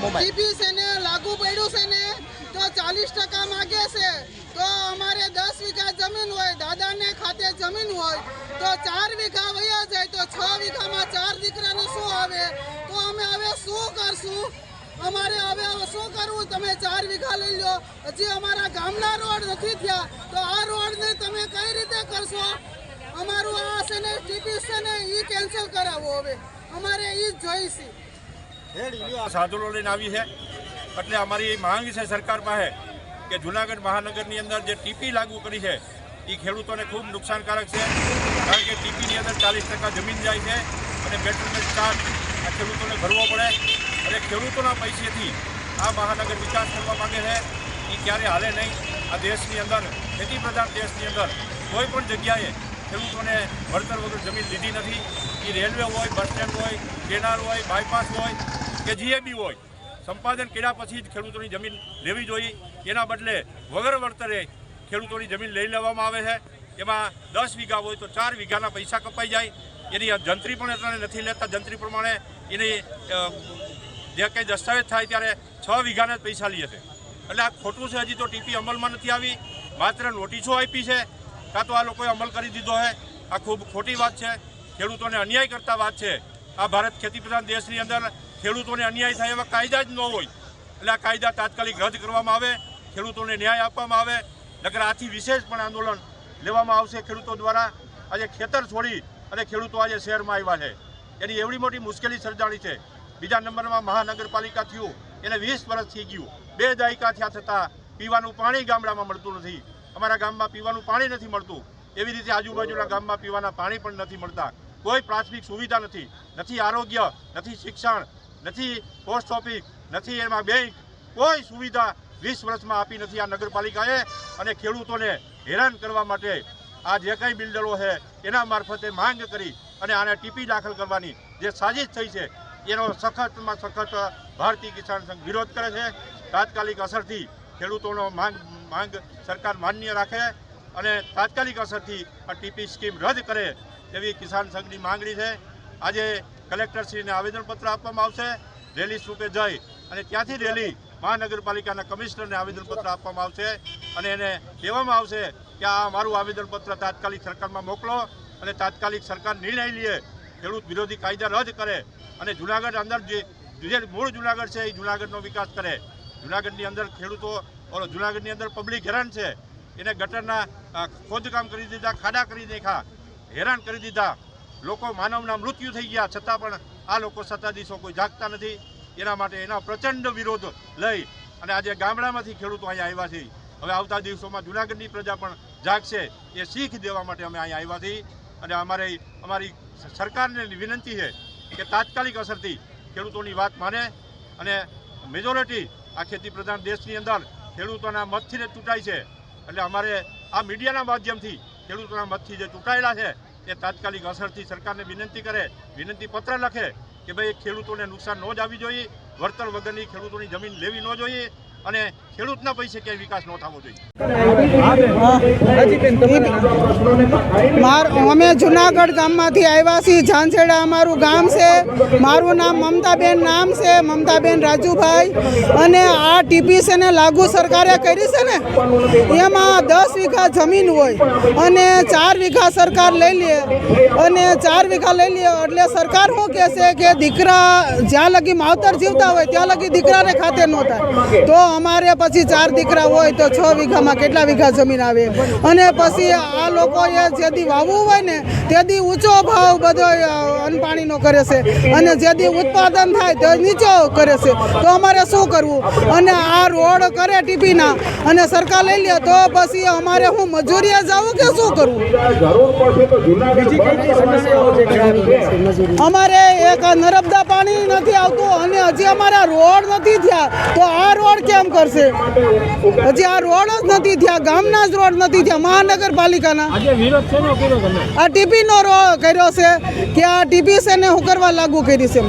Mobile. TP લાગુ પડ્યું છે ને, તો ચાલીસ ટકા માગે છે. તો અમારે દસ વીઘા જમીન હોય, દાદાને ખાતે જમીન હોય, તો ચાર વીઘા વયા જાય, તો છ વીઘામાં ચાર દીકરાને શું આવે? તો અમે હવે શું કરશું? અમારે હવે શું કરવું? તમે ચાર વીઘા લઈ લો. હજી અમારા ગામના રોડ નથી થયા. તો આ રોડને તમે કઈ રીતે કરશો? અમારું આ છે ને, ટીપી છે ને એ કેન્સલ કરાવો હવે. અમારે એ જ જોઈશે. સાધુનો લઈને આવી છે. એટલે અમારી માંગ છે સરકાર પાસે કે જુનાગઢ મહાનગરની અંદર જે ટીપી લાગુ કરી છે, એ ખેડૂતોને ખૂબ નુકસાનકારક છે. કારણ કે ટીપીની અંદર ચાલીસ ટકા જમીન જાય છે અને પેટ્રોલનો ચાર્જ આ ખેડૂતોને ભરવો પડે. અને ખેડૂતોના પૈસેથી આ મહાનગર વિકાસ કરવા માંગે છે. એ ક્યારે હાલે નહીં. આ દેશની અંદર ખેતી પ્રધાન દેશની અંદર કોઈ પણ જગ્યાએ ખેડૂતોને વળતર વગર જમીન લીધી નથી. એ રેલવે હોય, બસ સ્ટેન્ડ હોય, કેનાલ હોય, બાયપાસ હોય કે જીએબી હોય. સંપાદન કર્યા પછી જ ખેડૂતોની જમીન લેવી જોઈએ. એના બદલે વગર વળતરે ખેડૂતોની જમીન લઈ લેવામાં આવે છે. એમાં દસ વીઘા હોય તો ચાર વીઘાના પૈસા કપાઈ જાય. એની જંત્રી પણ એટલાને નથી લેતા. જંત્રી પ્રમાણે એની જે કંઈ દસ્તાવેજ થાય ત્યારે છ વીઘાના જ પૈસા લે છે એટલે આ ખોટું છે, હજી તો ટીપી અમલમાં નથી આવી. માત્ર નોટિસો આપી છે. કાં તો આ લોકોએ અમલ કરી દીધો છે. આ ખૂબ ખોટી વાત છે. ખેડૂતોને અન્યાય કરતા વાત છે. આ ભારત ખેતી પ્રધાન દેશની અંદર ખેડૂતોને અન્યાય થાય એવા કાયદા જ ન હોય. એટલે આ કાયદા તાત્કાલિક રદ કરવામાં આવે, ખેડૂતોને ન્યાય આપવામાં આવે, નકર આથી વિશેષ પણ આંદોલન લેવામાં આવશે ખેડૂતો દ્વારા. આજે ખેતર છોડી અને ખેડૂતો આજે શહેરમાં આવ્યા છે. એની એવડી મોટી મુશ્કેલી સર્જાણી છે. બીજા નંબરમાં મહાનગરપાલિકા થયું એને વીસ વર્ષ થઈ ગયું. બે દાયકા થયા છતાં પીવાનું પાણી ગામડામાં મળતું નથી. અમારા ગામમાં પીવાનું પાણી નથી મળતું. એવી રીતે આજુબાજુના ગામમાં પીવાના પાણી પણ નથી મળતા. કોઈ પ્રાથમિક સુવિધા નથી. નથી આરોગ્ય, નથી શિક્ષણ નથી પોસ્ટ ઓફિસ નથી, એમાં બેંક કોઈ સુવિધા વીસ વર્ષમાં આપી નથી આ નગરપાલિકાએ અને ખેડૂતોને હેરાન કરવા માટે આ જે કંઈ બિલ્ડરો છે, એના મારફતે માંગ કરી અને આને ટીપી દાખલ કરવાની જે સાજિશ થઈ છે, એનો સખતમાં સખત ભારતીય કિસાન સંઘ વિરોધ કરે છે. તાત્કાલિક અસરથી ખેડૂતોનો માંગ માંગ સરકાર માન્ય રાખે અને તાત્કાલિક અસરથી આ ટીપી સ્કીમ રદ કરે એવી કિસાન સંઘની માંગણી છે. આજે કલેક્ટરશ્રીને આવેદનપત્ર આપવામાં આવશે. રેલી સ્વરૂપે જઈ અને ત્યાંથી રેલી મહાનગરપાલિકાના કમિશનરને આવેદનપત્ર આપવામાં આવશે અને એને કહેવામાં આવશે કે આ મારું આવેદનપત્ર તાત્કાલિક સરકારમાં મોકલો અને તાત્કાલિક સરકાર નિર્ણય લે. ખેડૂત વિરોધી કાયદા રદ કરે અને જુનાગઢ અંદર જે મૂળ જુનાગઢ છે એ જુનાગઢનો વિકાસ કરે. જુનાગઢની અંદર ખેડૂતો જુનાગઢની અંદર પબ્લિક હેરાન છે. એને ગટરના ખોદકામ કરી દીધા, ખાડા કરી નાખ્યા. હેરાન કરી દીધા. લોકો માનવના મૃત્યુ થઈ ગયા, છતાં પણ આ લોકો સત્તાધીશો કોઈ જાગતા નથી. એના માટે એના પ્રચંડ વિરોધ લઈ અને આજે ગામડામાંથી ખેડૂતો અહીંયા આવ્યા છે. હવે આવતા દિવસોમાં જુનાગઢની પ્રજા પણ જાગશે એ શીખ દેવા માટે અમે અહીંયા આવ્યા છીએ. અને અમારે અમારી સરકારને વિનંતી છે કે તાત્કાલિક અસરથી ખેડૂતોની વાત માને અને મેજોરિટી આ ખેતી પ્રધાન દેશની અંદર ખેડૂતોના મતથી જ ચૂંટાય છે. એટલે અમારે આ મીડિયાના માધ્યમથી ખેડૂતોના મતથી જે ચૂંટાયેલા છે એ તાત્કાલિક અસરથી સરકારને વિનંતી કરે, વિનંતી પત્ર લખે કે ભાઈ ખેડૂતોને નુકસાન ન જ આવી જોઈએ, વળતર વગરની ખેડૂતોની જમીન લેવી ન જોઈએ અને ખેડૂતના પૈસે ક્યાંય વિકાસ ન થવો જોઈએ. અમે જુનાગઢ ગામમાંથી આવ્યા છીએ. ઝાંઝેડા અમારું ગામ છે. મારું નામ મમતાબેન નામ છે. મમતાબેન રાજુભાઈ. અને આ ટીપી છે ને લાગુ સરકારે કરી છે ને, એમાં દસ વીઘા જમીન હોય અને ચાર વીઘા સરકાર લઈ લે. અને ચાર વીઘા લઈ લે એટલે સરકાર શું કહે છે કે દીકરા જ્યાં લગી માવતર જીવતા હોય ત્યાં લગી દીકરાને ખાતે ન થાય. તો અમારે પછી ચાર દીકરા હોય તો છ વીઘામાં કેટલા વીઘા જમીન આવે? અને પછી આ લોકોએ જેથી વાવવું હોય ને તેથી ઊંચો ભાવ બધો અનપાણીનો કરે છે. અને જેથી ઉત્પાદન થાય તે નીચો કરે છે. તો અમારે શું કરવું? અને આ રોડ કરે ટીપીના અને સરકાર લઈ લે તો પછી અમારે હું મજૂરીએ જાઉં કે શું કરવું અમારે એક નર્મદા પાણી નથી આવતું અને હજી અમારા રોડ નથી થયા. તો આ રોડ કેમ કરશે. પછી આ રોડ જ નથી થયા ગામના જ રોડ નથી થયા મહાનગરપાલિકાના. આ ટીપી નો રો કર્યો છે કે આ ટીપી છે ને હું કરવા લાગુ કરી છે